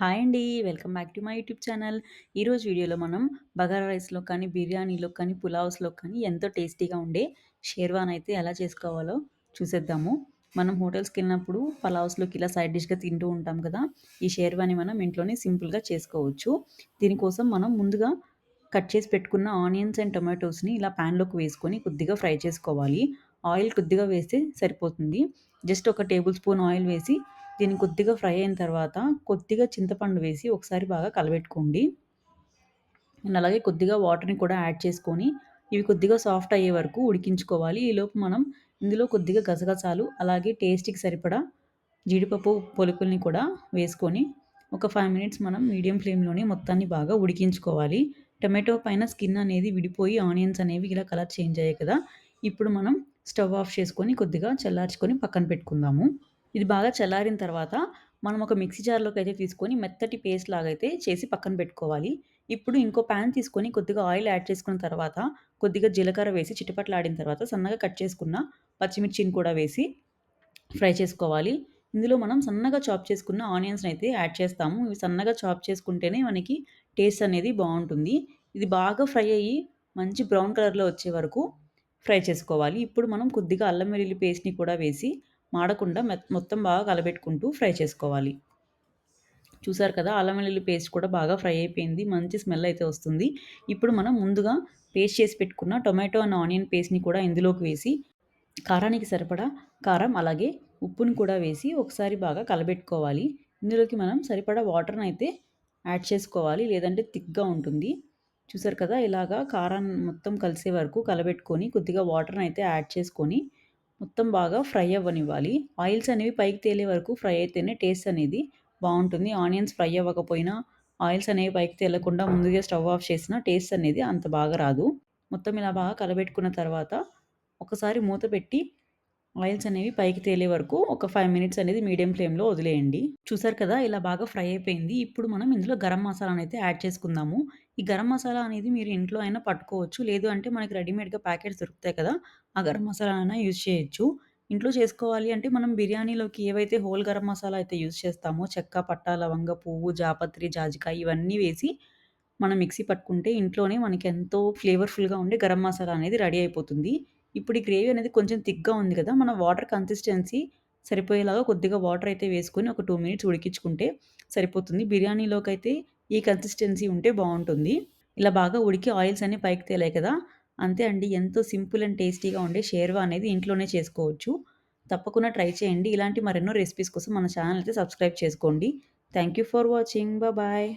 Hi అండి. Welcome back to my YouTube channel. ఈరోజు వీడియోలో మనం బగారా రైస్‌లో కానీ, బిర్యానీలో కానీ, పులావ్స్‌లో కానీ ఎంతో టేస్టీగా ఉండే షేర్వాన్ అయితే ఎలా చేసుకోవాలో చూసేద్దాము. మనం హోటల్స్కి వెళ్ళినప్పుడు పలావ్స్‌లోకి ఇలా సైడ్ డిష్‌గా తింటూ ఉంటాం కదా! ఈ షేర్వాని మనం ఇంట్లోనే సింపుల్‌గా చేసుకోవచ్చు. దీనికోసం మనం ముందుగా కట్ చేసి పెట్టుకున్న ఆనియన్స్ అండ్ టొమాటోస్‌ని ఇలా ప్యాన్‌లోకి వేసుకొని కొద్దిగా ఫ్రై చేసుకోవాలి. ఆయిల్ కొద్దిగా వేస్తే సరిపోతుంది. జస్ట్ ఒక టేబుల్ స్పూన్ ఆయిల్ వేసి దీన్ని కొద్దిగా ఫ్రై అయిన తర్వాత కొద్దిగా చింతపండు వేసి ఒకసారి బాగా కలబెట్టుకోండి. అండ్ అలాగే కొద్దిగా వాటర్ని కూడా యాడ్ చేసుకొని ఇవి కొద్దిగా సాఫ్ట్ అయ్యే వరకు ఉడికించుకోవాలి. ఈలోపు మనం ఇందులో కొద్దిగా గసగసాలు అలాగే టేస్ట్కి సరిపడా జీడిపప్పు పొలుకుల్ని కూడా వేసుకొని ఒక ఫైవ్ మినిట్స్ మనం మీడియం ఫ్లేమ్లోనే మొత్తాన్ని బాగా ఉడికించుకోవాలి. టమాటో పైన స్కిన్ అనేది విడిపోయి ఆనియన్స్ అనేవి ఇలా కలర్ చేంజ్ అయ్యాయి కదా ఇప్పుడు మనం స్టవ్ ఆఫ్ చేసుకొని కొద్దిగా చల్లార్చుకొని పక్కన పెట్టుకుందాము. ఇది బాగా చల్లారిన తర్వాత మనం ఒక మిక్సీ జార్లోకి అయితే తీసుకొని మెత్తటి పేస్ట్ లాగైతే చేసి పక్కన పెట్టుకోవాలి. ఇప్పుడు ఇంకో ప్యాన్ తీసుకొని కొద్దిగా ఆయిల్ యాడ్ చేసుకున్న తర్వాత కొద్దిగా జీలకర్ర వేసి చిటపట్లాడిన తర్వాత సన్నగా కట్ చేసుకున్న పచ్చిమిర్చిని కూడా వేసి ఫ్రై చేసుకోవాలి. ఇందులో మనం సన్నగా చాప్ చేసుకున్న ఆనియన్స్ని అయితే యాడ్ చేస్తాము. ఇవి సన్నగా చాప్ చేసుకుంటేనే మనకి టేస్ట్ అనేది బాగుంటుంది. ఇది బాగా ఫ్రై అయ్యి మంచి బ్రౌన్ కలర్లో వచ్చే వరకు ఫ్రై చేసుకోవాలి. ఇప్పుడు మనం కొద్దిగా అల్లం వెల్లుల్లి పేస్ట్ని కూడా వేసి మాడకుండా మొత్తం బాగా కలబెట్టుకుంటూ ఫ్రై చేసుకోవాలి. చూసారు కదా అల్లం వెల్లుల్లి పేస్ట్ కూడా బాగా ఫ్రై అయిపోయింది. మంచి స్మెల్ అయితే వస్తుంది. ఇప్పుడు మనం ముందుగా పేస్ట్ చేసి పెట్టుకున్న టొమాటో అండ్ ఆనియన్ పేస్ట్ని కూడా ఇందులోకి వేసి కారానికి సరిపడా కారం అలాగే ఉప్పుని కూడా వేసి ఒకసారి బాగా కలబెట్టుకోవాలి. ఇందులోకి మనం సరిపడా వాటర్ని అయితే యాడ్ చేసుకోవాలి. లేదంటే థిక్గా ఉంటుంది. చూసారు కదా ఇలాగా కారాన్ని మొత్తం కలిసే వరకు కలబెట్టుకొని కొద్దిగా వాటర్ని అయితే యాడ్ చేసుకొని మొత్తం బాగా ఫ్రై అవ్వనివ్వాలి. ఆయిల్స్ అనేవి పైకి తేలే వరకు ఫ్రై అయితేనే టేస్ట్ అనేది బాగుంటుంది. ఆనియన్స్ ఫ్రై అవ్వకపోయినా ఆయిల్స్ అనేవి పైకి తేలకుండా ముందుగా స్టవ్ ఆఫ్ చేసిన టేస్ట్ అనేది అంత బాగా రాదు. మొత్తం ఇలా బాగా కలబెట్టుకున్న తర్వాత ఒకసారి మూత పెట్టి ఆయిల్స్ అనేవి పైకి తేలే వరకు ఒక ఫైవ్ మినిట్స్ అనేది మీడియం ఫ్లేమ్లో వదిలేయండి. చూసారు కదా ఇలా బాగా ఫ్రై అయిపోయింది. ఇప్పుడు మనం ఇందులో గరం మసాలా అయితే యాడ్ చేసుకుందాము. ఈ గరం మసాలా అనేది మీరు ఇంట్లో అయినా పట్టుకోవచ్చు. లేదు అంటే మనకి రెడీమేడ్గా ప్యాకెట్స్ దొరుకుతాయి కదా ఆ గరం మసాలా అయినా యూజ్ చేయొచ్చు. ఇంట్లో చేసుకోవాలి అంటే మనం బిర్యానీలోకి ఏవైతే హోల్ గరం మసాలా అయితే యూజ్ చేస్తామో చెక్క పట్ట లవంగ పువ్వు జాపత్రి జాజికాయ ఇవన్నీ వేసి మనం మిక్సీ పట్టుకుంటే ఇంట్లోనే మనకి ఎంతో ఫ్లేవర్ఫుల్గా ఉండే గరం మసాలా అనేది రెడీ అయిపోతుంది. ఇప్పుడు ఈ గ్రేవీ అనేది కొంచెం థిక్గా ఉంది కదా మన వాటర్ కన్సిస్టెన్సీ సరిపోయేలాగా కొద్దిగా వాటర్ అయితే వేసుకొని ఒక టూ మినిట్స్ ఉడికించుకుంటే సరిపోతుంది. బిర్యానీలోకి అయితే ఈ కన్సిస్టెన్సీ ఉంటే బాగుంటుంది. ఇలా బాగా ఉడికి ఆయిల్స్ అన్నీ పైకి తేలాయి కదా అంతే అండి. ఎంతో సింపుల్ అండ్ టేస్టీగా ఉండే షేర్వా అనేది ఇంట్లోనే చేసుకోవచ్చు. తప్పకుండా ట్రై చేయండి. ఇలాంటి మరెన్నో రెసిపీస్ కోసం మన ఛానల్ అయితే సబ్స్క్రైబ్ చేసుకోండి. Thank you for watching. Bye.